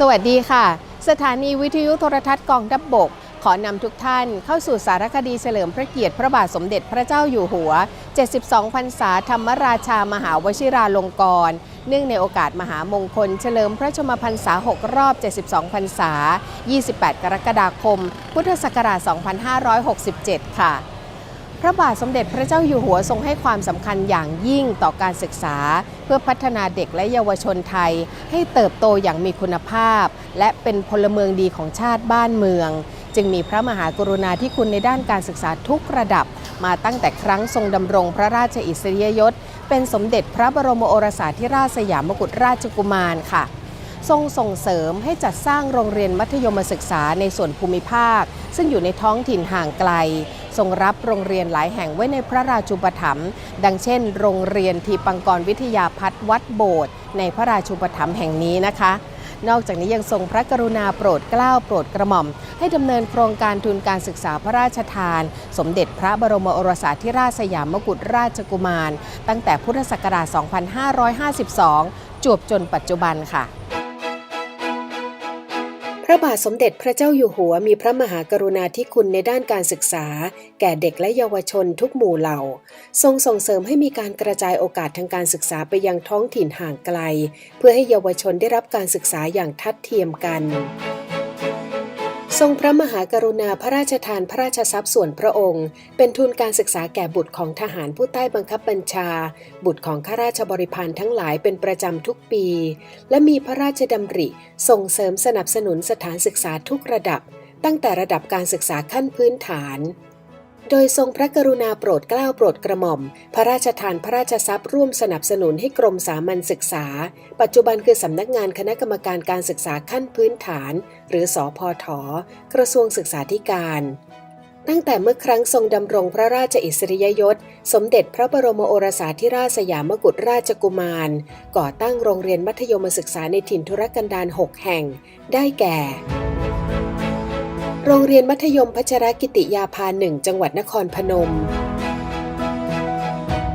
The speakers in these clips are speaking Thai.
สวัสดีค่ะ สถานีวิทยุโทรทัศน์กองทัพบบก ขอนำทุกท่านเข้าสู่สารคดีเฉลิมพระเกียรติพระบาทสมเด็จพระเจ้าอยู่หัว 72 พรรษาธรรมราชามหาวชิราลงกรณ์เนื่องในโอกาสมหามงคลเฉลิมพระชมพรรษา 6 รอบ 72 พรรษา 28 กรกฎาคม พุทธศักราช 2567 ค่ะ พระบาทสมเด็จพระเจ้าอยู่หัวทรงให้ความสำคัญอย่างยิ่งต่อการศึกษา เพื่อพัฒนาเด็กและเยาวชนไทย ให้เติบโตอย่างมีคุณภาพ และเป็นพลเมืองดีของชาติบ้านเมือง จึงมีพระมหากรุณาธิคุณในด้านการศึกษาทุกระดับ มาตั้งแต่ครั้งทรงดำรงพระราชอิสริยยศ เป็นสมเด็จพระบรมโอรสาธิราชสยามกุฎราชกุมารค่ะทรงส่งเสริมให้จัดสร้างโรงเรียนมัธยมศึกษาในส่วนภูมิภาค ซึ่งอยู่ในท้องถิ่นห่างไกล ทรงรับโรงเรียนหลายแห่งไว้ในพระราชูปถัมภ์ดังเช่น โรงเรียนทีปังกรวิทยาพัฒน์วัดโบสถ์ในพระราชูปถัมภ์แห่งนี้นะคะนอกจากนี้ยังทรงพระกรุณาโปรดเกล้าโปรดกระหม่อม ให้ดำเนินโครงการทุนการศึกษาพระราชทาน สมเด็จพระบรมโอรสาธิราชสยามกุฎราชกุมาร ตั้งแต่พุทธศักราช 2552 จวบจนปัจจุบันค่ะ พระบาทสมเด็จพระเจ้าอยู่หัวมีพระมหากรุณาธิคุณในด้านการศึกษา แก่เด็กและเยาวชนทุกหมู่เหล่า ทรงส่งเสริมให้มีการกระจายโอกาสทางการศึกษาไปยังท้องถิ่นห่างไกล เพื่อให้เยาวชนได้รับการศึกษาอย่างทัดเทียมกัน ทรงพระมหากรุณาพระราชทานพระราชทรัพย์ส่วนพระองค์ เป็นทุนการศึกษาแก่บุตรของทหารผู้ใต้บังคับบัญชา บุตรของข้าราชบริพารทั้งหลายเป็นประจำทุกปี และมีพระราชดำริส่งเสริมสนับสนุนสถานศึกษาทุกระดับ ตั้งแต่ระดับการศึกษาขั้นพื้นฐาน โดยทรงพระกรุณาโปรดเกล้าโปรดกระหม่อม พระราชทานพระราชทรัพย์ร่วมสนับสนุนให้กรมสามัญศึกษา ปัจจุบันคือสำนักงานคณะกรรมการการศึกษาขั้นพื้นฐาน หรือสอพอถกระทรวงศึกษาธิการ ตั้งแต่เมื่อครั้งทรงดำรงพระราชอิสริยยศ สมเด็จพระบรมโอรสาธิราชสยามกุฎราชกุมาร ก่อตั้งโรงเรียนมัธยมศึกษาในถิ่นทุรกันดาร6แห่ง ได้แก่ โรงเรียนมัธยมพัชรกิติยาภาหนึ่งจังหวัดนครพนม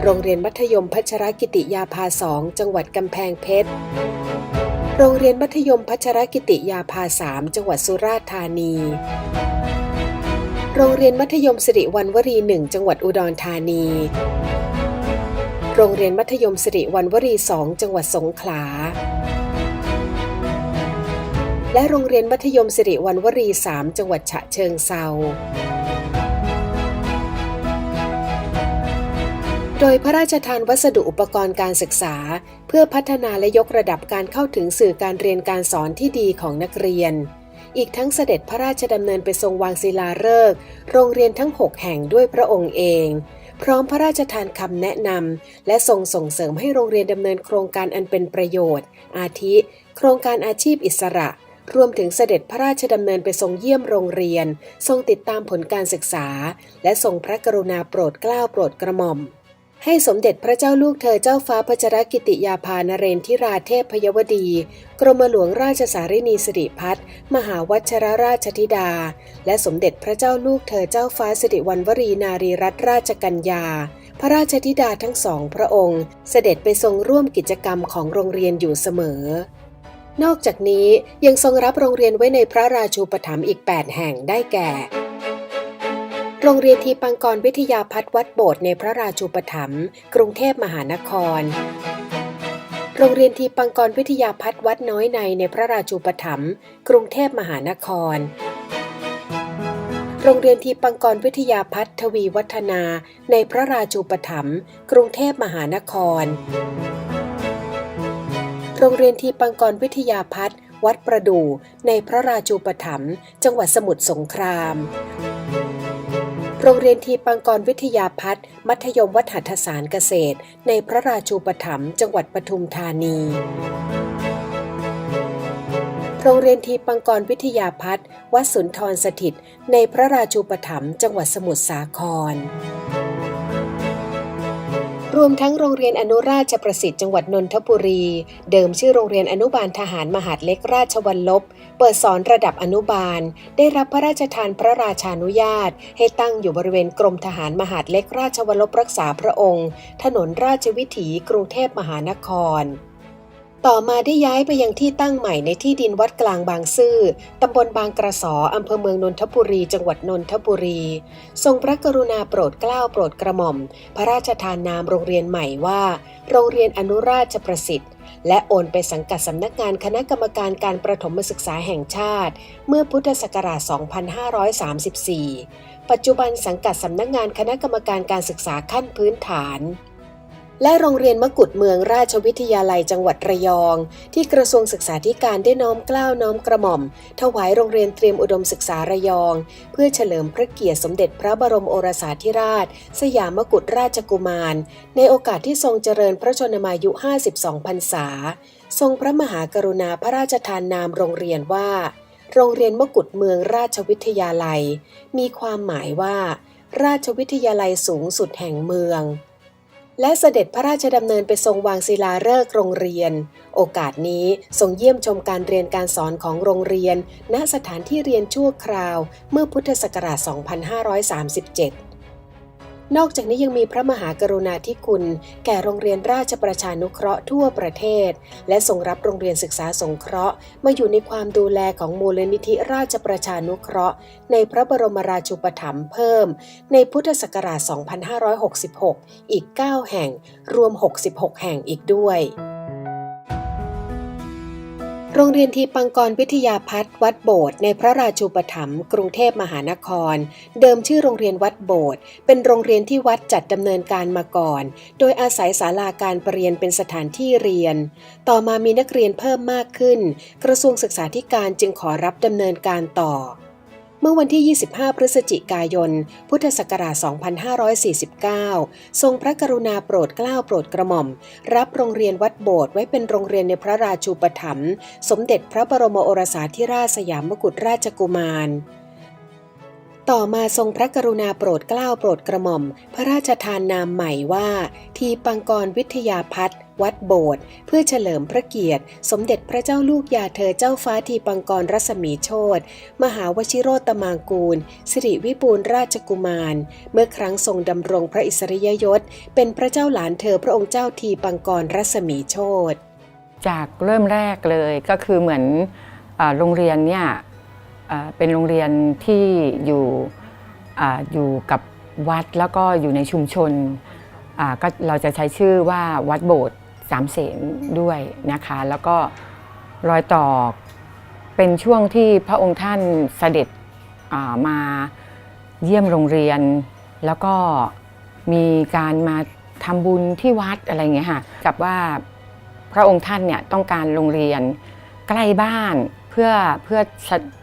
โรงเรียนมัธยมพัชรกิติยาภาสองจังหวัดกำแพงเพชร โรงเรียนมัธยมพัชรกิติยาภาสามจังหวัดสุราษฎร์ธานี โรงเรียนมัธยมสิริวัณวรีหนึ่งจังหวัดอุดรธานี โรงเรียนมัธยมสิริวัณวรีสองจังหวัดสงขลา และโรงเรียนมัธยมสิริวัณวรี 3 จังหวัดฉะเชิงเซาโดยพระราชทานวัสดุอุปกรณ์การศึกษา เพื่อพัฒนาและยกระดับการเข้าถึงสื่อการเรียนการสอนที่ดีของนักเรียน อีกทั้งเสด็จพระราชดำเนินไปทรงวางศิลาฤกษ์โรงเรียนทั้ง 6 แห่งด้วยพระองค์เอง พร้อมพระราชทานคำแนะนำและทรงส่งเสริมให้โรงเรียนดำเนินโครงการอันเป็นประโยชน์ อาทิ โครงการอาชีพอิสระ รวมถึงเสด็จพระราชดำเนินไปทรงเยี่ยมโรงเรียน ทรงติดตามผลการศึกษา และทรงพระกรุณาโปรดเกล้าโปรดกระหม่อม ให้สมเด็จพระเจ้าลูกเธอเจ้าฟ้าพัชรกิติยาภานเรนทิราเทพพยวดี กรมหลวงราชสารินีสิริพัฒมหาวัชรราชธิดา และสมเด็จพระเจ้าลูกเธอเจ้าฟ้าสิริวัณวรีนารีรัตนราชกัญญาพระราชธิดาทั้งสองพระองค์ เสด็จไปทรงร่วมกิจกรรมของโรงเรียนอยู่เสมอ นอกจากนี้ยังทรงรับโรงเรียนไว้ในพระราชูปถัมภ์อีก 8 แห่งได้แก่ โรงเรียนทีปังกรวิทยาพัฒน์วัดโบสถ์ในพระราชูปถัมภ์กรุงเทพมหานคร โรงเรียนทีปังกรวิทยาพัฒน์วัดน้อยในในพระราชูปถัมภ์กรุงเทพมหานคร โรงเรียนทีปังกรวิทยาพัฒน์ทวีวัฒนาในพระราชูปถัมภ์กรุงเทพมหานคร โรงเรียนทีปังกรวิทยาพัฒน์วัดประดู่ในพระราชูปถัมภ์จังหวัดสมุทรสงคราม โรงเรียนทีปังกรวิทยาพัฒน์มัธยมวัฒนศาสตร์เกษตร ในพระราชูปถัมภ์จังหวัดปทุมธานี โรงเรียนทีปังกรวิทยาพัฒน์วัดสุนทรสถิต ในพระราชูปถัมภ์จังหวัดสมุทรสาคร รวมทั้งโรงเรียนอนุราชประสิทธิ์จังหวัดนนทบุรี เดิมชื่อโรงเรียนอนุบาลทหารมหาดเล็กราชวัลลบ เปิดสอนระดับอนุบาล ได้รับพระราชทานพระราชานุญาต ให้ตั้งอยู่บริเวณกรมทหารมหาดเล็กราชวัลลบรักษาพระองค์ ถนนราชวิถีกรุงเทพมหานคร ต่อมาได้ย้ายไปยังที่ตั้งใหม่ในที่ดินวัดกลางบางซื่อ ตำบลบางกระสอ อำเภอเมืองนนทบุรี จังหวัดนนทบุรี ทรงพระกรุณาโปรดเกล้าโปรดกระหม่อม พระราชทานนามโรงเรียนใหม่ว่า โรงเรียนอนุราชประสิทธิ์ และโอนไปสังกัดสำนักงานคณะกรรมการการประถมศึกษาแห่งชาติ เมื่อพุทธศักราช 2534 ปัจจุบันสังกัดสำนักงานคณะกรรมการการศึกษาขั้นพื้นฐาน และโรงเรียนมกุฎเมืองราชวิทยาลัยจังหวัดระยอง ที่กระทรวงศึกษาธิการได้น้อมกล้าวน้อมกระหม่อม ถวายโรงเรียนเตรียมอุดมศึกษาระยอง เพื่อเฉลิมพระเกียรติสมเด็จพระบรมโอรสาธิราช สยามกุฎราชกุมาร ในโอกาสที่ทรงเจริญพระชนมายุ 52 พรรษา ทรงพระมหากรุณาพระราชทานนามโรงเรียนว่า โรงเรียนมกุฎเมืองราชวิทยาลัย มีความหมายว่า ราชวิทยาลัยสูงสุดแห่งเมือง และเสด็จพระราชดำเนินไปทรงวางศิลาฤกษ์โรงเรียน โอกาสนี้ทรงเยี่ยมชมการเรียนการสอนของโรงเรียน ณสถานที่เรียนชั่วคราว เมื่อพุทธศักราช 2537 นอกจากนี้ยังมีพระมหากรุณาธิคุณ แก่โรงเรียนราชประชานุเคราะห์ทั่วประเทศ และส่งรับโรงเรียนศึกษาสงเคราะห์ มาอยู่ในความดูแลของมูลนิธิราชประชานุเคราะห์ ในพระบรมราชูปถัมภ์เพิ่ม ในพุทธศักราช 2566 อีก 9 แห่ง รวม 66 แห่งอีกด้วย โรงเรียนทีปังกรวิทยาพัฒน์วัดโบสถ์ในพระราชูปถัมภ์กรุงเทพมหานคร เดิมชื่อโรงเรียนวัดโบสถ์เป็นโรงเรียนที่วัดจัดดำเนินการมาก่อน โดยอาศัยศาลาการประเรียนเป็นสถานที่เรียน ต่อมามีนักเรียนเพิ่มมากขึ้น กระทรวงศึกษาธิการจึงขอรับดำเนินการต่อ เมื่อวันที่ 25 พฤศจิกายน พุทธศักราช 2549 ทรงพระกรุณาโปรดเกล้าโปรดกระหม่อม รับโรงเรียนวัดโบสถ์ไว้เป็นโรงเรียนในพระราชูปถัมภ์สมเด็จพระบรมโอรสาธิราชสยามกุฎราชกุมาร ต่อมาทรงพระกรุณาโปรดเกล้าโปรดกระหม่อม พระราชทานนามใหม่ว่า ทีปังกรวิทยาพัฒน์วัดโบสถ์เพื่อเฉลิมพระเกียรติ สมเด็จพระเจ้าลูกยาเธอเจ้าฟ้าทีปังกรรัศมีโชตมหาวชิโรตมางกูล สิริวิบูลราชกุมาร เมื่อครั้งทรงดำรงพระอิสริยยศ เป็นพระเจ้าหลานเธอพระองค์เจ้าทีปังกรรัศมีโชตจากเริ่มแรกเลยก็คือเหมือนอโรงเรียนเนี่ย เป็นโรงเรียนที่อยู่ออยู่กับวัดแล้วก็อยู่ในชุมชนก็เราจะใช้ชื่อว่าวัดโบสถ์สามเสนด้วยนะคะ แล้วก็รอยต่อเป็นช่วงที่พระองค์ท่านเสด็จามาเยี่ยมโรงเรียน แล้วก็มีการมาทำบุญที่วัดอะไรเงี้ยค่ะกับว่าพระองค์ท่านเนี่ยต้องการโรงเรียนใกล้บ้าน เพื่อเพื่อ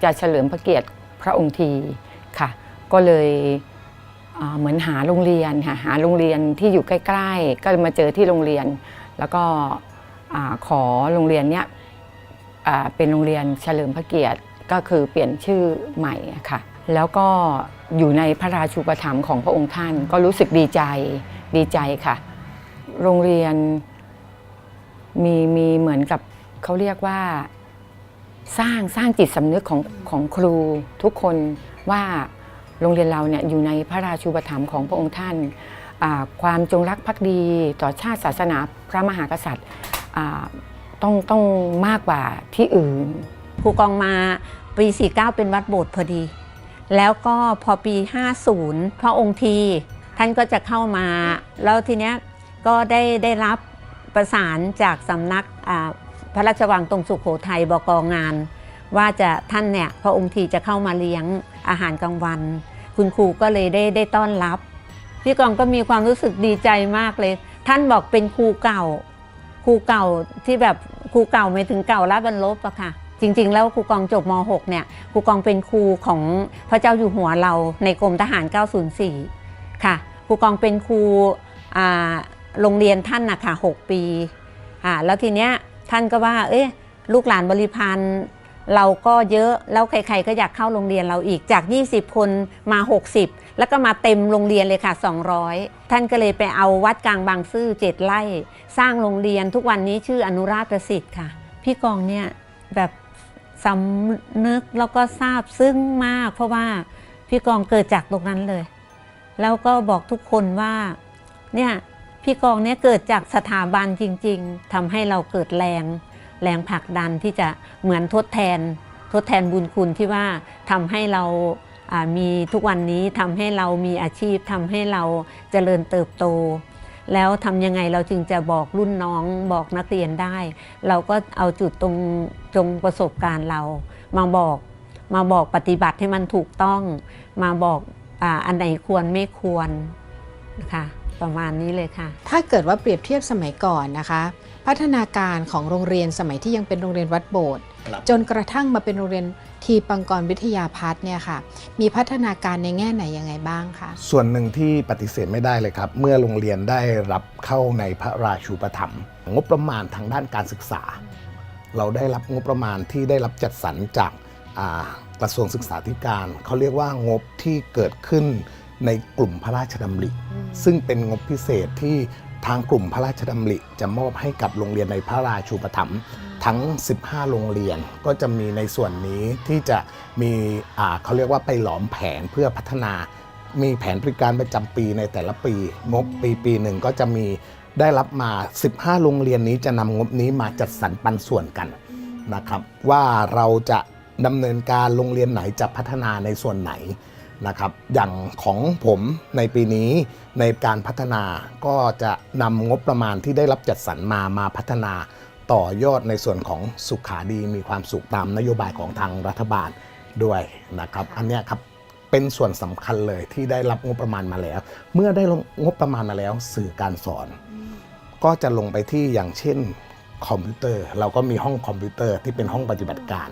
จะเฉลิมพระเกียรติพระองค์ทีค่ะ ก็เลยเหมือนหาโรงเรียนค่ะหาโรงเรียนที่อยู่ใกล้ ๆ ก็มาเจอที่โรงเรียน แล้วก็ขอโรงเรียนเนี้ยเป็นโรงเรียนเฉลิมพระเกียรติก็คือเปลี่ยนชื่อใหม่ค่ะ แล้วก็อยู่ในพระราชูปถัมภ์ของพระองค์ท่าน ก็รู้สึกดีใจดีใจค่ะ โรงเรียนมีมีเหมือนกับเขาเรียกว่า สร้างสร้างจิตสำนึกของของครูทุกคนว่าโรงเรียนเราเนี่ยอยู่ในพระราชูปถัมภ์ของพระองค์ท่าน ความจงรักภักดีต่อชาติศาสนาพระมหากษัตริย์ต้องต้องมากกว่าที่อื่นครูกองมาปี 49 เป็นวัดโบสถ์พอดี แล้วก็พอปี 50 พระองค์ทีท่านก็จะเข้ามา แล้วทีเนี้ยก็ได้ได้รับประสานจากสำนักอ่า ระราชวังตรงสุขโขทัยบกงาน ว่าจะท่านเนี่ยพระองค์ทีจะเข้ามาเลี้ยงอาหารกลางวัน คุณครูก็เลยได้ได้ต้อนรับ พี่กองก็มีความรู้สึกดีใจมากเลย ท่านบอกเป็นครูเก่า ครูเก่าที่แบบครูเก่าไม่ถึงเก่าละบรรลบอะค่ะจริง ๆ แล้วครูกองจบม .6 เนี่ยครูกองเป็นครูของพระเจ้าอยู่หัวเราในกรมทหาร 904 ค่ะครูกองเป็นครูโรงเรียนท่านนะคะ6ปีอ่าแล้วทีเนี้ย ท่านก็ว่า เอ๊ะลูกหลานบริพันธ์เราก็เยอะแล้วใคร ๆ ก็อยากเข้าโรงเรียนเราอีกจาก 20 คนมา 60 แล้วก็มาเต็มโรงเรียนเลยค่ะ 200 ท่านก็เลยไปเอาวัดกลางบางซื่อเจ็ดไร่ สร้างโรงเรียนทุกวันนี้ชื่ออนุราชประสิทธิ์ค่ะ พี่กองเนี่ยแบบสำนึกแล้วก็ทราบซึ้งมาก เพราะว่าพี่กองเกิดจากตรงนั้นเลย แล้วก็บอกทุกคนว่าเนี่ย พี่กองเนี่ยเกิดจากสถาบันจริง ๆทำให้เราเกิดแรง แรงผลักดันที่จะเหมือนทดแทน ทดแทนบุญคุณที่ว่าทำให้เราอ่ามีทุกวันนี้ทำให้เรามีอาชีพทำให้เราเจริญเติบโต แล้วทำยังไงเราจึงจะบอกรุ่นน้องบอกนักเรียนได้ เราก็เอาจุดตรงจงประสบการณ์เรา มาบอกมาบอกปฏิบัติให้มันถูกต้อง มาบอกอ่าอันไหนควรไม่ควรนะคะ ประมาณนี้เลยค่ะ ถ้าเกิดว่าเปรียบเทียบสมัยก่อนนะคะ พัฒนาการของโรงเรียนสมัยที่ยังเป็นโรงเรียนวัดโบสถ์ครับจนกระทั่งมาเป็นโรงเรียนทีปังกรวิทยาพัฒน์เนี่ยค่ะ มีพัฒนาการในแง่ไหนยังไงบ้างคะส่วนหนึ่งที่ปฏิเสธไม่ได้เลยครับ เมื่อโรงเรียนได้รับเข้าในพระราชูปถัมภ์งบประมาณทางด้านการศึกษา เราได้รับงบประมาณที่ได้รับจัดสรรจากอ่ากระทรวงศึกษาธิการ เขาเรียกว่างบที่เกิดขึ้น ในกลุ่มพระราชดำริ ซึ่งเป็นงบพิเศษที่ทางกลุ่มพระราชดำริ จะมอบให้กับโรงเรียนในพระราชูปถัมภ์ทั้ง 15 โรงเรียนก็จะมีในส่วนนี้ที่จะมีอ่าเขาเรียกว่าไปหลอมแผนเพื่อพัฒนา มีแผนบริการประจำปีในแต่ละปี งบปีปีหนึ่งก็จะมีได้รับมา 15 โรงเรียนนี้จะนำงบนี้มาจัดสรรปันส่วนกันนะครับ ว่าเราจะดำเนินการโรงเรียนไหนจะพัฒนาในส่วนไหน นะครับอย่างของผมในปีนี้ในการพัฒนาก็จะนำงบประมาณที่ได้รับจัดสรรมามาพัฒนาต่อยอดในส่วนของสุขาดีมีความสุขตามนโยบายของทางรัฐบาลด้วยนะครับ อันเนี้ยครับเป็นส่วนสำคัญเลยที่ได้รับงบประมาณมาแล้ว เมื่อได้งบประมาณมาแล้วสื่อการสอน ก็จะลงไปที่อย่างเช่น คอมพิวเตอร์ เราก็มีห้องคอมพิวเตอร์ที่เป็นห้องปฏิบัติการ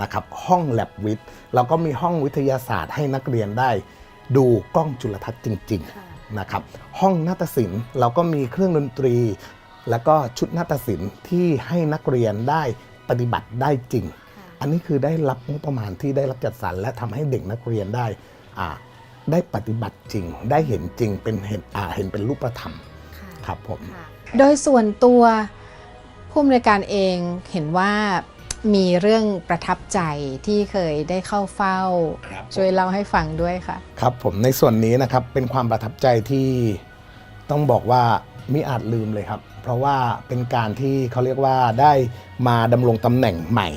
นะครับห้องแลบวิทย์เราก็มีห้องวิทยาศาสตร์ให้นักเรียนได้ ดูกล้องจุลทรรศน์จริงๆนะครับห้องนาฏศิลป์เราก็มีเครื่องดนตรี แล้วก็ชุดนาฏศิลป์ที่ให้นักเรียนได้ปฏิบัติได้จริง อันนี้คือได้รับงบประมาณที่ได้รับจัดสรรและทำให้เด็กนักเรียนได้อ่าได้ปฏิบัติจริง ได้เห็นจริงเป็นเห็นอ่าเห็นเป็นรูปธรรมครับผมโดยส่วนตัว ผู้อำนวยการเองเห็นว่ามีเรื่องประทับใจที่เคยได้เข้าเฝ้าครับผมช่วยเล่าให้ฟังด้วยค่ะ ครับผมในส่วนนี้นะครับเป็นความประทับใจที่ต้องบอกว่ามิอาจลืมเลยครับ เพราะว่าเป็นการที่เขาเรียกว่าได้มาดำรงตำแหน่งใหม่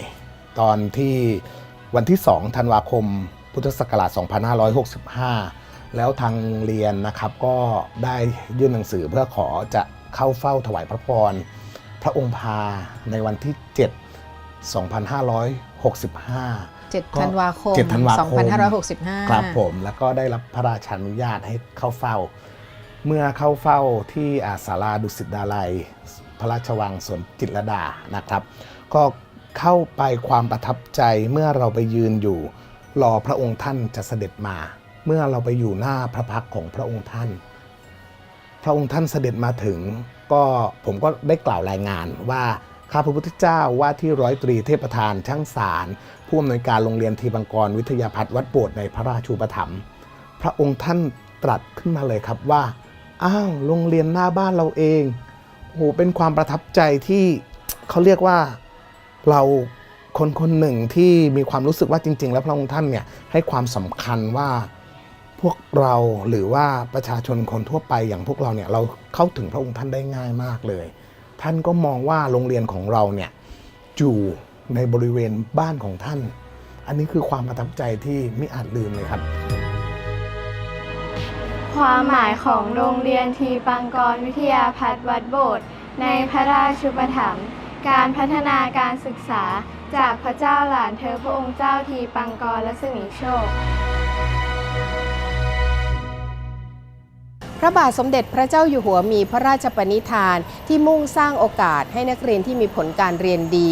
ตอนที่วันที่ 2 ธันวาคม พุทธศักราช 2565 แล้วทางโรงเรียนนะครับก็ได้ยื่นหนังสือเพื่อขอจะเข้าเฝ้าถวายพระพร พระองค์พาในวันที่ 7 2565 7ธันวาคม 7 ธันวาคม 2565 ครับผมแล้วก็ได้รับพระราชานุญาตให้เข้าเฝ้า เมื่อเข้าเฝ้าที่อาศาลาดุสิตดาลัย พระราชวังสวนจิตรลดานะครับ ก็เข้าไปความประทับใจเมื่อเราไปยืนอยู่ รอพระองค์ท่านจะเสด็จมา เมื่อเราไปอยู่หน้าพระพักตร์ของพระองค์ท่าน พระองค์ท่านเสด็จมาถึง ก็ผมก็ได้กล่าวรายงานว่าข้าพระพุทธเจ้าว่าที่ร้อยตรีเทพประธานช่างสารผู้อำนวยการโรงเรียนทีบังกรวิทยาพัฒน์วัดโบสถ์ในพระราชูปถัมภ์พระองค์ท่านตรัสขึ้นมาเลยครับว่าอ้าวโรงเรียนหน้าบ้านเราเองโอ้โหเป็นความประทับใจที่เขาเรียกว่าเราคนคนหนึ่งที่มีความรู้สึกว่าจริง ๆ แล้วพระองค์ท่านเนี่ยให้ความสำคัญว่า พวกเราหรือว่าประชาชนคนทั่วไปอย่างพวกเราเนี่ยเราเข้าถึงพระองค์ท่านได้ง่ายมากเลย ท่านก็มองว่าโรงเรียนของเราเนี่ยอยู่ในบริเวณบ้านของท่าน อันนี้คือความประทับใจที่ไม่อาจลืมเลยครับ ความหมายของโรงเรียนทีปังกรวิทยาพัฒวัดโบสถ์ในพระราชูปถัมภ์การพัฒนาการศึกษาจากพระเจ้าหลานเธอพระองค์เจ้าทีปังกรและสมิโชค พระบาทสมเด็จพระเจ้าอยู่หัวมีพระราชปณิธานที่มุ่งสร้างโอกาสให้นักเรียนที่มีผลการเรียนดี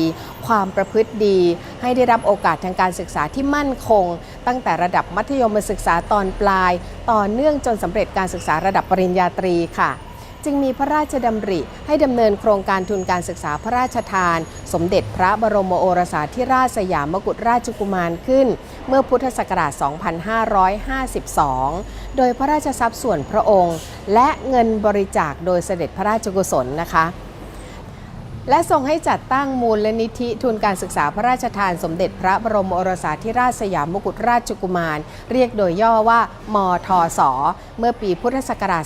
ความประพฤติดี ให้ได้รับโอกาสทางการศึกษาที่มั่นคง ตั้งแต่ระดับมัธยมศึกษาตอนปลาย ต่อเนื่องจนสำเร็จการศึกษาระดับปริญญาตรีค่ะ จึงมีพระราชดำริ ให้ดำเนินโครงการทุนการศึกษาพระราชทาน สมเด็จพระบรมโอรสาธิราชสยามกุฎราชกุมารขึ้น เมื่อพุทธศักราช 2552 โดยพระราชทรัพย์ส่วนพระองค์ และเงินบริจาคโดยเสด็จพระราชกุศลนะคะ และทรงให้จัดตั้งมูลลนิธิทุนการศึกษาพระราชทานสมเด็จพระบรมโอรสาธิราชสยามกุฎราชกุมาร เรียกโดยย่อว่า มทศ เมื่อปีพุทธศักราช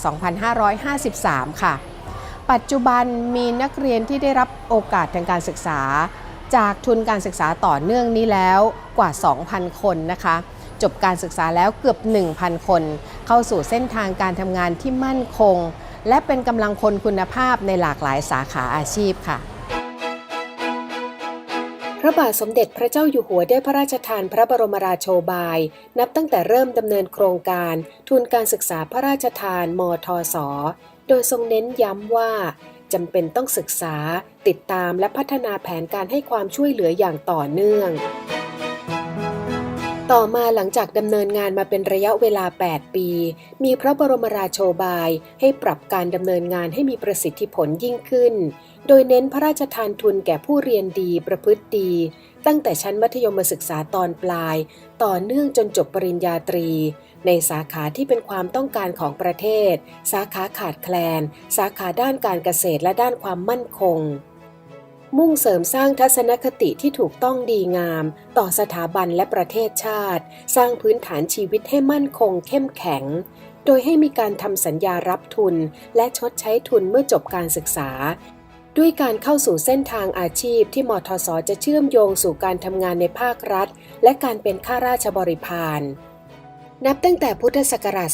2553 ค่ะ ปัจจุบันมีนักเรียนที่ได้รับโอกาสทางการศึกษา จากทุนการศึกษาต่อเนื่องนี้แล้วกว่า 2,000 คนนะคะ จบการศึกษาแล้วเกือบ 1,000 คน เข้าสู่เส้นทางการทำงานที่มั่นคง และเป็นกำลังคนคุณภาพในหลากหลายสาขาอาชีพค่ะ พระบาทสมเด็จพระเจ้าอยู่หัวได้พระราชทานพระบรมราโชบาย นับตั้งแต่เริ่มดำเนินโครงการ ทุนการศึกษาพระราชทานมทศโดยทรงเน้นย้ำว่าจำเป็นต้องศึกษา ติดตามและพัฒนาแผนการให้ความช่วยเหลืออย่างต่อเนื่อง ต่อมาหลังจากดำเนินงานมาเป็นระยะเวลา 8 ปี มีพระบรมราโชบายให้ปรับการดำเนินงานให้มีประสิทธิผลยิ่งขึ้น โดยเน้นพระราชทานทุนแก่ผู้เรียนดีประพฤติดี ตั้งแต่ชั้นมัธยมศึกษาตอนปลาย ต่อเนื่องจนจบปริญญาตรี ในสาขาที่เป็นความต้องการของประเทศ สาขาขาดแคลน สาขาด้านการเกษตรและด้านความมั่นคง มุ่งเสริมสร้างทัศนคติที่ถูกต้องดีงาม ต่อสถาบันและประเทศชาติ สร้างพื้นฐานชีวิตให้มั่นคงเข้มแข็ง โดยให้มีการทำสัญญารับทุน และชดใช้ทุนเมื่อจบการศึกษา ด้วยการเข้าสู่เส้นทางอาชีพที่มทศจะเชื่อมโยงสู่การทำงานในภาครัฐ และการเป็นข้าราชบริพารนับตั้งแต่พุทธศักราช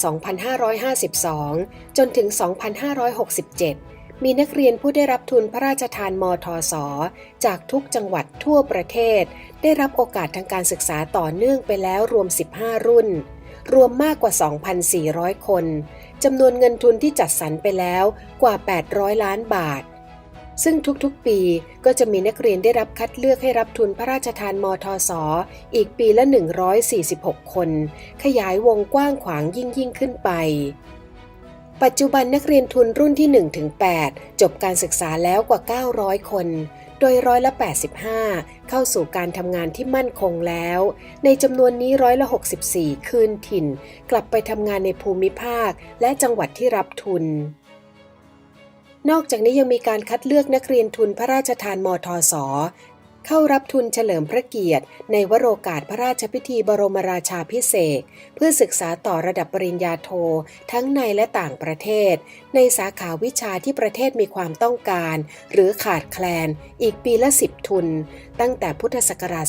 2552 จนถึง 2567 มีนักเรียนผู้ได้รับทุนพระราชทานมทศจากทุกจังหวัดทั่วประเทศ ได้รับโอกาสทางการศึกษาต่อเนื่องไปแล้วรวม 15 รุ่น รวมมากกว่า 2,400 คนจำนวนเงินทุนที่จัดสรรไปแล้วกว่า 800 ล้านบาท ซึ่งทุกๆปีก็จะมีนักเรียนได้รับคัดเลือกให้รับทุนพระราชทานมทศอีกปีละ 146 คน ขยายวงกว้างขวางยิ่งยิ่งขึ้นไป ปัจจุบันนักเรียนทุนรุ่นที่1-8จบการศึกษาแล้วกว่า 900 คน โดยร้อยละ 85 เข้าสู่การทำงานที่มั่นคงแล้ว ในจำนวนนี้ร้อยละ 64 คืนถิ่น กลับไปทำงานในภูมิภาค และจังหวัดที่รับทุน นอกจากนี้ยังมีการคัดเลือกนักเรียนทุนพระราชทานมทศ เข้ารับทุนเฉลิมพระเกียรติ ในวโรกาสพระราชพิธีบรมราชาพิเศษ เพื่อศึกษาต่อระดับปริญญาโท ทั้งในและต่างประเทศ ในสาขาวิชาที่ประเทศมีความต้องการ หรือขาดแคลน อีกปีละ 10 ทุน ตั้งแต่พุทธศักราช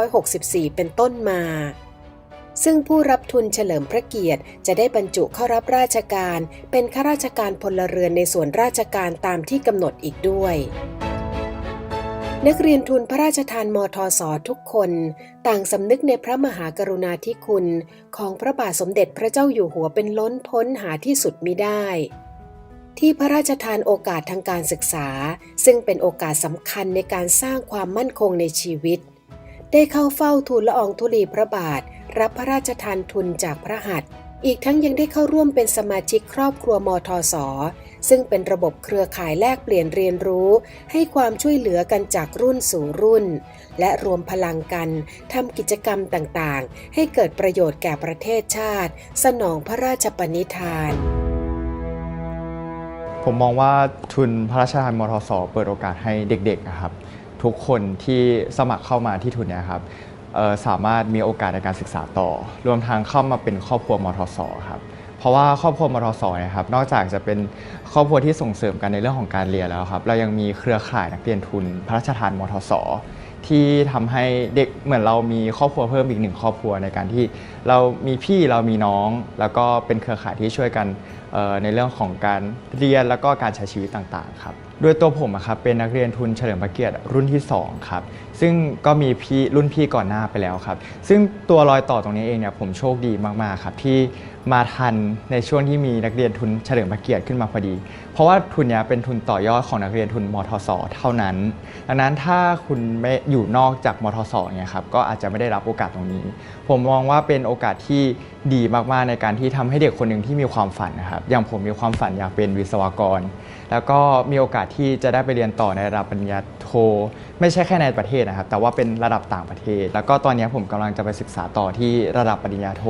2564 เป็นต้นมาซึ่งผู้รับทุนเฉลิมพระเกียรติ จะได้บรรจุเข้ารับราชการ เป็นข้าราชการพลเรือนในส่วนราชการตามที่กำหนดอีกด้วย นักเรียนทุนพระราชทานมทศทุกคน ต่างสำนึกในพระมหากรุณาธิคุณ ของพระบาทสมเด็จพระเจ้าอยู่หัวเป็นล้นพ้นหาที่สุดมิได้ ที่พระราชทานโอกาสทางการศึกษา ซึ่งเป็นโอกาสสำคัญในการสร้างความมั่นคงในชีวิต ได้เข้าเฝ้าทูลละอองธุลีพระบาท รับพระราชทานทุนจากพระหัตถ์ อีกทั้งยังได้เข้าร่วมเป็นสมาชิกครอบครัวมทศซึ่งเป็นระบบเครือข่ายแลกเปลี่ยนเรียนรู้ ให้ความช่วยเหลือกันจากรุ่นสู่รุ่น และรวมพลังกันทำกิจกรรมต่างๆ ให้เกิดประโยชน์แก่ประเทศชาติ สนองพระราชปณิธาน ผมมองว่าทุนพระราชทานมทสเปิดโอกาสให้เด็กๆครับ ทุกคนที่สมัครเข้ามาที่ทุนเนี้ครับ สามารถมีโอกาสในการศึกษาต่อ รวมทั้งเข้ามาเป็นครอบครัวมทสครับเพราะว่าครอบครัวมทสเนะครับนอกจากจะเป็นครอบครัวที่ส่งเสริมกันในเรื่องของการเรียนแล้วครับเรายังมีเครือข่ายนักเรียนทุน พระราชทานมทสที่ทำให้เด็กเหมือนเรามีครอบครัวเพิ่มอีกหนึ่งครอบครัวในการที่เรามีพี่เรามีน้อง แล้วก็เป็นเครือข่ายที่ช่วยกันในเรื่องของการเรียนแล้วก็การใช้ชีวิตต่างๆครับด้วยตัวผมครับเป็นนักเรียนทุนเฉลิมพระเกียรติรุ่นที่2ครับ ซึ่งก็มีพี่รุ่นพี่ก่อนหน้าไปแล้วครับ ซึ่งตัวรอยต่อตรงนี้เองเนี่ยผมโชคดีมากๆครับที่มาทันในช่วงที่มีนักเรียนทุนเฉลิมพระเกียรติขึ้นมาพอดี เพราะว่าทุนนี้เป็นทุนต่อยอดของนักเรียนทุนมทสเท่านั้น ดังนั้นถ้าคุณไม่อยู่นอกจากมทสเนี่ยครับก็อาจจะไม่ได้รับโอกาสตรงนี้ ผมมองว่าเป็นโอกาสที่ดีมากๆในการที่ทำให้เด็กคนหนึ่งที่มีความฝันนะครับอย่างผมมีความฝันอยากเป็นวิศวกร แล้วก็มีโอกาสที่จะได้ไปเรียนต่อในระดับปริญญาโท ไม่ใช่แค่ในประเทศนะครับแต่ว่าเป็นระดับต่างประเทศ แล้วก็ตอนนี้ผมกำลังจะไปศึกษาต่อที่ระดับปริญญาโท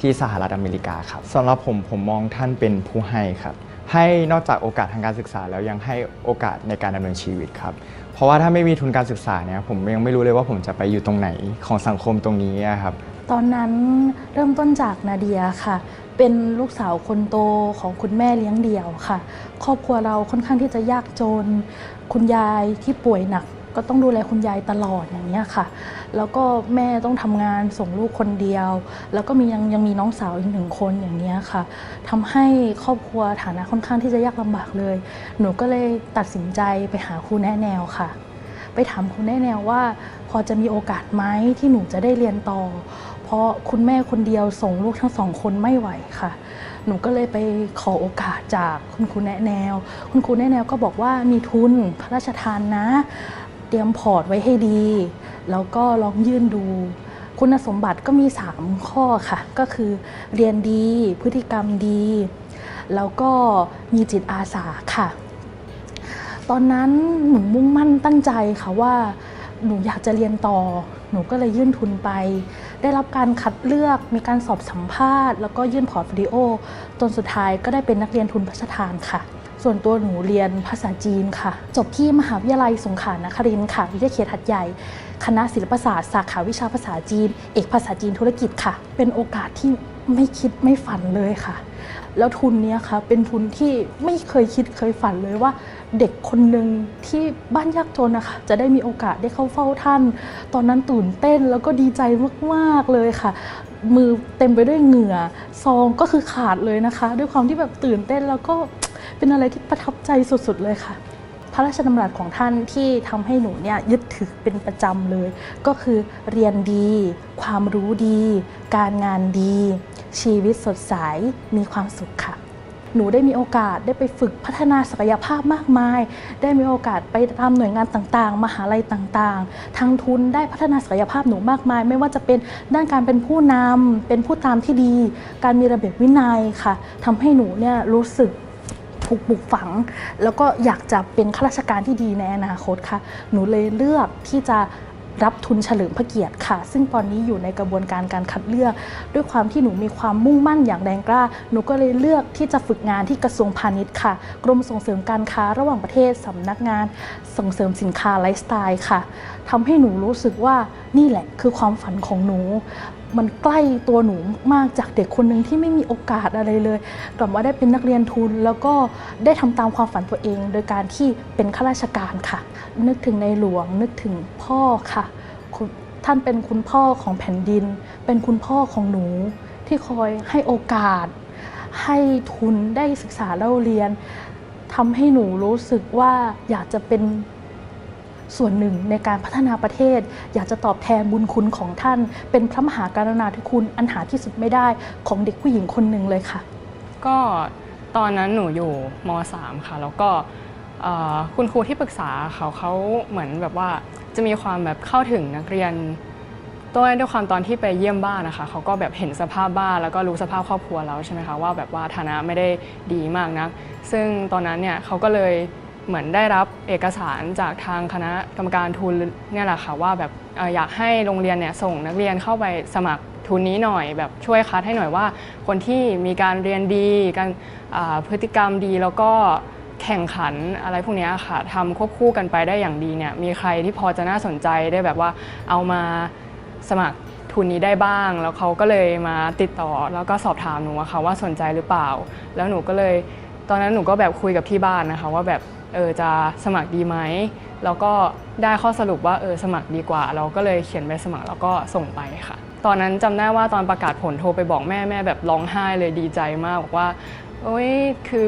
ที่สหรัฐอเมริกาครับสำหรับผมผมมองท่านเป็นผู้ให้ครับให้นอกจากโอกาสทางการศึกษาแล้วยังให้โอกาสในการดำเนินชีวิตครับเพราะว่าถ้าไม่มีทุนการศึกษาเนี่ยผมยังไม่รู้เลยว่าผมจะไปอยู่ตรงไหนของสังคมตรงนี้ครับตอนนั้นเริ่มต้นจากนาเดียค่ะ เป็นลูกสาวคนโตของคุณแม่เลี้ยงเดี่ยวค่ะ ครอบครัวเราค่อนข้างที่จะยากจน คุณยายที่ป่วยหนัก ก็ต้องดูแลคุณยายตลอดอย่างนี้ยค่ะ แล้วก็แม่ต้องทำงานส่งลูกคนเดียว แล้วก็มียังยังมีน้องสาวอีกหนึ่งคนอย่างนี้ยค่ะทำให้ครอบครัวฐานะค่อนข้างที่จะยากลำบากเลย หนูก็เลยตัดสินใจไปหาครูแนะแนวค่ะ ไปถามครูแนแนวว่า พอจะมีโอกาสไหมที่หนูจะได้เรียนต่อ เพราะคุณแม่คนเดียวส่งลูกทั้งสองคนไม่ไหวค่ะ หนูก็เลยไปขอโอกาสจากคุณครูแนะแนว คุณครูแนะแนวก็บอกว่ามีทุนพระราชทานนะ รียมพอร์ตไว้ให้ดี แล้วก็ลองยื่นดู คุณสมบัติก็มี 3 ข้อค่ะ ก็คือเรียนดี พฤติกรรมดี แล้วก็มีจิตอาสาค่ะ ตอนนั้นหนูมุ่งมั่นตั้งใจค่ะว่าหนูอยากจะเรียนต่อ หนูก็เลยยื่นทุนไป ได้รับการคัดเลือก มีการสอบสัมภาษณ์ แล้วก็ยื่นพอร์ตโฟลิโอ จนสุดท้ายก็ได้เป็นนักเรียนทุนพระราชทานค่ะ ส่วนตัวหนูเรียนภาษาจีนค่ะ จบที่มหาวิทยาลัยสงขลานครินทร์ค่ะวิทยาเขตหัดใหญ่ คณะศิลปศาสตร์สาขาวิชาภาษาจีน เอกภาษาจีนธุรกิจค่ะ เป็นโอกาสที่ไม่คิดไม่ฝันเลยค่ะ แล้วทุนนี้ค่ะเป็นทุนที่ไม่เคยคิดเคยฝันเลยว่า เด็กคนหนึ่งที่บ้านยากจนนะคะจะได้มีโอกาสได้เข้าเฝ้าท่าน ตอนนั้นตื่นเต้นแล้วก็ดีใจมากๆเลยค่ะ มือเต็มไปด้วยเหงื่อซองก็คือขาดเลยนะคะ ด้วยความที่แบบตื่นเต้นแล้วก็ เป็นอะไรที่ประทับใจสุดๆเลยค่ะ พระราชดำรัสของท่านที่ทำให้หนูเนี่ยยึดถือเป็นประจำเลย ก็คือเรียนดี ความรู้ดี การงานดี ชีวิตสดใสมีความสุขค่ะหนูได้มีโอกาสได้ไปฝึกพัฒนาศักยภาพมากมาย ได้มีโอกาสไปตามหน่วยงานต่างๆ มหาลัยต่างๆ ทางทุนได้พัฒนาศักยภาพหนูมากมาย ไม่ว่าจะเป็นด้านการเป็นผู้นำเป็นผู้ตามที่ดี การมีระเบียบวินัยค่ะทำให้หนูเนี่ยรู้สึก ถูกปลูกฝัง แล้วก็อยากจะเป็นข้าราชการที่ดีในอนาคตค่ะ หนูเลยเลือกที่จะรับทุนเฉลิมพระเกียรติค่ะ ซึ่งตอนนี้อยู่ในกระบวนการการคัดเลือก ด้วยความที่หนูมีความมุ่งมั่นอย่างแรงกล้า หนูก็เลยเลือกที่จะฝึกงานที่กระทรวงพาณิชย์ค่ะ กรมส่งเสริมการค้าระหว่างประเทศสำนักงาน ส่งเสริมสินค้าไลฟ์สไตล์ค่ะทำให้หนูรู้สึกว่านี่แหละคือความฝันของหนู มันใกล้ตัวหนูมากจากเด็กคนหนึ่งที่ไม่มีโอกาสอะไรเลย กลับมาได้เป็นนักเรียนทุน แล้วก็ได้ทำตามความฝันตัวเอง โดยการที่เป็นข้าราชการค่ะ นึกถึงในหลวง นึกถึงพ่อค่ะ ท่านเป็นคุณพ่อของแผ่นดิน เป็นคุณพ่อของหนูที่คอยให้โอกาส ให้ทุนได้ศึกษาเล่าเรียนทำให้หนูรู้สึกว่าอยากจะเป็น ส่วนหนึ่งในการพัฒนาประเทศ อยากจะตอบแทนบุญคุณของท่าน เป็นพระมหากรุณาธิคุณอันหาที่สุดไม่ได้ของเด็กผู้หญิงคนหนึ่งเลยค่ะ ก็ตอนนั้นหนูอยู่ม .3 ค่ะ แล้วก็คุณครูที่ปรึกษาเขาเขาเหมือนแบบว่าจะมีความแบบเข้าถึงนักเรียนด้วยด้วยความตอนที่ไปเยี่ยมบ้านนะคะเขาก็แบบเห็นสภาพบ้านแล้วก็รู้สภาพครอบครัวแล้วใช่ไหมคะว่าแบบว่าฐานะไม่ได้ดีมากนะซึ่งตอนนั้นเนี่ยเขาก็เลย เหมือนได้รับเอกสารจากทางคณะกรรมการทุนเนี่ยแหละค่ะว่าแบบอยากให้โรงเรียนเนี่ยส่งนักเรียนเข้าไปสมัครทุนนี้หน่อยแบบช่วยคัดให้หน่อยว่า คนที่มีการเรียนดีการพฤติกรรมดีแล้วก็แข่งขันอะไรพวกนี้ค่ะทำควบคู่กันไปได้อย่างดีเนี่ยมีใครที่พอจะน่าสนใจได้แบบว่าเอามาสมัครทุนนี้ได้บ้าง แล้วเขาก็เลยมาติดต่อแล้วก็สอบถามหนูอะค่ะว่าสนใจหรือเปล่า แล้วหนูก็เลยตอนนั้นหนูก็แบบคุยกับที่บ้านนะคะว่าแบบ เออจะสมัครดีไหมแล้วก็ได้ข้อสรุปว่าเออสมัครดีกว่า เราก็เลยเขียนใบสมัครแล้วก็ส่งไปค่ะ ตอนนั้นจำได้ว่าตอนประกาศผลโทรไปบอกแม่แม่แบบร้องไห้เลยดีใจมากบอกว่าโอ้ยคือ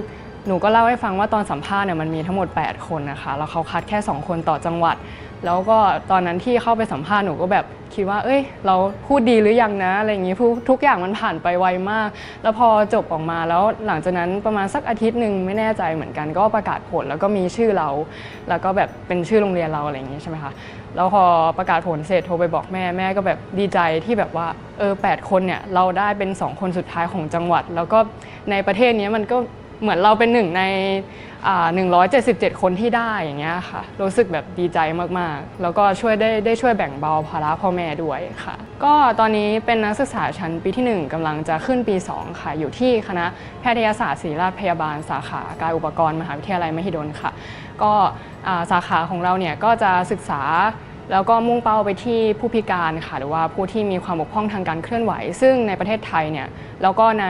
หนูก็เล่าให้ฟังว่าตอนสัมภาษณ์เนี่ยมันมีทั้งหมด 8 คนนะคะแล้วเขาคัดแค่ 2 คนต่อจังหวัด แล้วก็ตอนนั้นที่เข้าไปสัมภาษณ์หนูก็แบบคิดว่า เอ้ย เราพูดดีหรือยังนะอะไรอย่างงี้ทุกทุกอย่างมันผ่านไปไวมาก แล้วพอจบออกมาแล้วหลังจากนั้นประมาณสักอาทิตย์หนึ่งไม่แน่ใจเหมือนกัน ก็ประกาศผลแล้วก็มีชื่อเรา แล้วก็แบบเป็นชื่อโรงเรียนเราอะไรอย่างงี้ใช่ไหมคะแล้วพอประกาศผลเสร็จโทรไปบอกแม่แม่ก็แบบดีใจที่แบบว่าเออแปดคนเนี่ยเราได้เป็นสองคนสุดท้ายของจังหวัด แล้วก็ในประเทศนี้มันก็เหมือนเราเป็นหนึ่งใน 177 คนที่ได้อย่างเงี้ยค่ะ รู้สึกแบบดีใจมากๆ แล้วก็ช่วยได้ได้ช่วยแบ่งเบาภาระพ่อแม่ด้วยค่ะ ก็ตอนนี้เป็นนักศึกษาชั้นปีที่ 1กำลังจะขึ้นปี 2 ค่ะ อยู่ที่คณะแพทยศาสตร์ศิริราชพยาบาลสาขากายอุปกรณ์มหาวิทยาลัยมหิดลค่ะ ก็สาขาของเราเนี่ยก็จะศึกษา แล้วก็มุ่งเป้าไปที่ผู้พิการค่ะหรือว่าผู้ที่มีความบกพร่องทางการเคลื่อนไหว ซึ่งในประเทศไทยเนี่ยแล้วก็ใน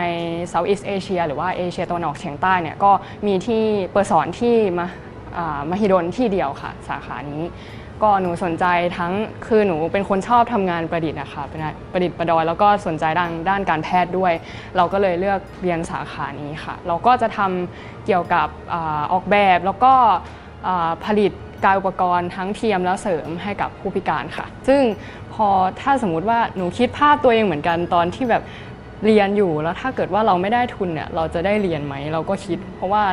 Southeast Asia หรือว่าเอเชียตะวันออกเฉียงใต้เนี่ยก็มีที่เปิดสอนที่มาามหิดลที่เดียวค่ะ สาขานี้ ก็หนูสนใจทั้งคือหนูเป็นคนชอบทำงานประดิษฐ์นะคะประดิษฐ์ประดอย แล้วก็สนใจด้านด้านการแพทย์ด้วย เราก็เลยเลือกเรียนสาขานี้ค่ะ เราก็จะทำเกี่ยวกับอออกแบบแล้วก็ผลิต กายอุปกรณ์ทั้งเทียมและเสริมให้กับผู้พิการค่ะ ซึ่งพอถ้าสมมุติว่าหนูคิดภาพตัวเองเหมือนกันตอนที่แบบเรียนอยู่แล้วถ้าเกิดว่าเราไม่ได้ทุนเนี่ยเราจะได้เรียนไหมเราก็คิด เพราะว่า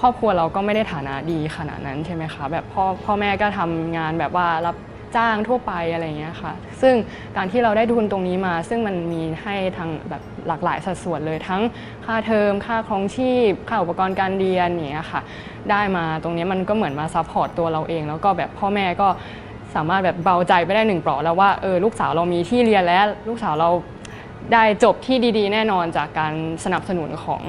ครอบครัวเราก็ไม่ได้ฐานะดีขนาดนั้นใช่ไหมคะแบบพ่อพ่อแม่ก็ทำงานแบบว่ารับ จ้างทั่วไปอะไรอย่างเงี้ยค่ะ ซึ่งการที่เราได้ทุนตรงนี้มา ซึ่งมันมีให้ทางแบบหลากหลายสัดส่วนเลยทั้งค่าเทอมค่าครองชีพ ค่าอุปกรณ์การเรียนอย่างเงี้ยค่ะ ได้มาตรงนี้มันก็เหมือนมาซัพพอร์ตตัวเราเอง แล้วก็แบบพ่อแม่ก็สามารถแบบเบาใจไปได้หนึ่งเปลาะแล้วว่าเออลูกสาวเรามีที่เรียนแล้วลูกสาวเราได้จบที่ดี ๆ แน่นอนจากการสนับสนุนของ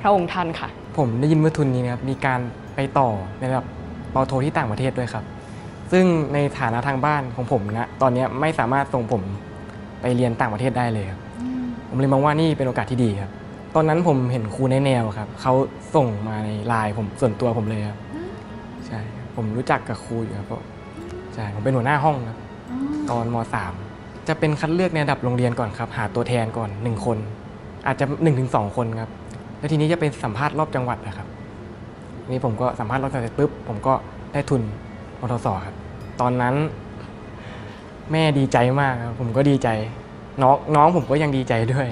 พระองค์ท่านค่ะ ผมได้ยินว่าทุนนี้นะครับมีการไปต่อในระดับปอโทที่ต่างประเทศด้วยครับ ซึ่งในฐานะทางบ้านของผมนะตอนนี้ไม่สามารถส่งผมไปเรียนต่างประเทศได้เลยครับผมเลยมองว่านี่เป็นโอกาสที่ดีครับ ตอนนั้นผมเห็นครูในแนวครับเขาส่งมาในไลน์ผมส่วนตัวผมเลยครับใช่ครับผมรู้จักกับครูอยู่ครับเพราะใช่ผมเป็นหัวหน้าห้องครับตอนม .3 จะเป็นคัดเลือกในระดับโรงเรียนก่อนครับ หาตัวแทนก่อนหนึ่งคน อาจจะ1นถึงสคนครับ แล้วทีนี้จะเป็นสัมภาษณ์รอบจังหวัดนะครับนี่ผมก็สัมภาษณ์รอบจังหวัดเสร็จปุ๊บผมก็ได้ทุน มทสครับตอนนั้น แม่ดีใจมากครับผมก็ดีใจ น้องน้องผมก็ยังดีใจด้วย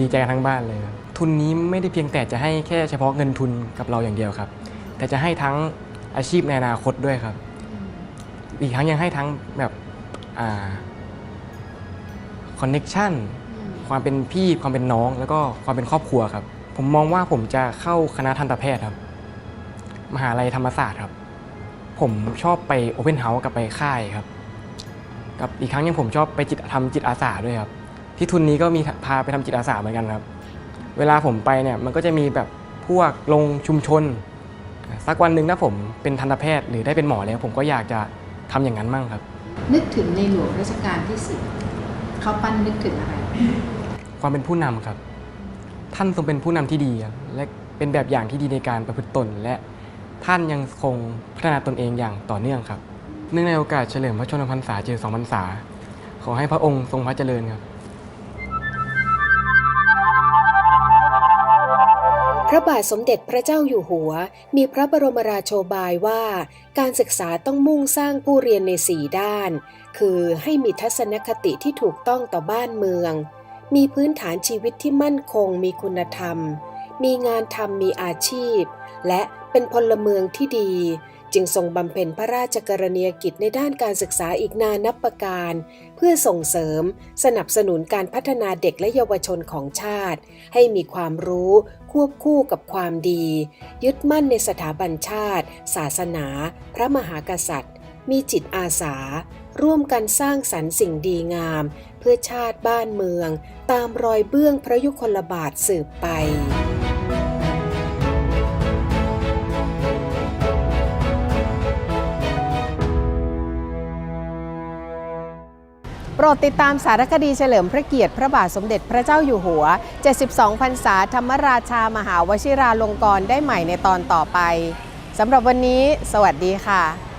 ดีใจกันทั้งบ้านเลยครับทุนนี้ไม่ได้เพียงแต่จะให้แค่เฉพาะเงินทุนกับเราอย่างเดียวครับ แต่จะให้ทั้งอาชีพในอนาคตด้วยครับ อีกทั้งยังให้ทั้งแบบคอนเน็ชันความเป็นพี่ความเป็นน้อง แล้วก็ความเป็นครอบครัวครับ ผมมองว่าผมจะเข้าคณะทันตแพทย์ครับ มหาลัยธรรมศาสตร์ครับ ผมชอบไปโอเพนเฮาส์กับไปค่ายครับ กับอีกครั้งยังผมชอบไปจิตทำจิตอาสาด้วยครับ ที่ทุนนี้ก็มีพาไปทำจิตอาสาเหมือนกันครับ เวลาผมไปเนี่ยมันก็จะมีแบบพวกลงชุมชน สักวันหนึ่งถ้าผมเป็นทันตแพทย์ หรือได้เป็นหมอแล้ว ผมก็อยากจะทำอย่างนั้นมั่งครับ นึกถึงในหลวงรัชกาลที่สิบเขาปั้นนึกถึงอะไร ความเป็นผู้นำครับ ท่านทรงเป็นผู้นำที่ดีครับและเป็นแบบอย่างที่ดีในการประพฤติตนและ ท่านยังคงพัฒนาตนเองอย่างต่อเนื่องครับ เนื่องในโอกาสเฉลิมพระชนมพรรษาเจอสองพรรษา ขอให้พระองค์ทรงพระเจริญครับ พระบาทสมเด็จพระเจ้าอยู่หัว มีพระบรมราโชบายว่า การศึกษาต้องมุ่งสร้างผู้เรียนในสี่ด้าน คือให้มีทัศนคติที่ถูกต้องต่อบ้านเมือง มีพื้นฐานชีวิตที่มั่นคงมีคุณธรรม มีงานทำมีอาชีพ และ เป็นพลเมืองที่ดี จึงทรงบำเพ็ญพระราชกรณียกิจในด้านการศึกษาอีกนานับประการ เพื่อส่งเสริม สนับสนุนการพัฒนาเด็กและเยาวชนของชาติ ให้มีความรู้ควบคู่กับความดี ยึดมั่นในสถาบันชาติ ศาสนา พระมหากษัตริย์ มีจิตอาสา ร่วมกันสร้างสรรค์สิ่งดีงาม เพื่อชาติบ้านเมือง ตามรอยเบื้องพระยุคลบาทสืบไปโป รดติดตามสารคดีเฉลิมพระเกียรติพระบาทสมเด็จพระเจ้าอยู่หัว 72 พรรษาธรรมราชามหาวชิราลงกรณ์ได้ใหม่ในตอนต่อไปสำหรับวันนี้ สวัสดีค่ะ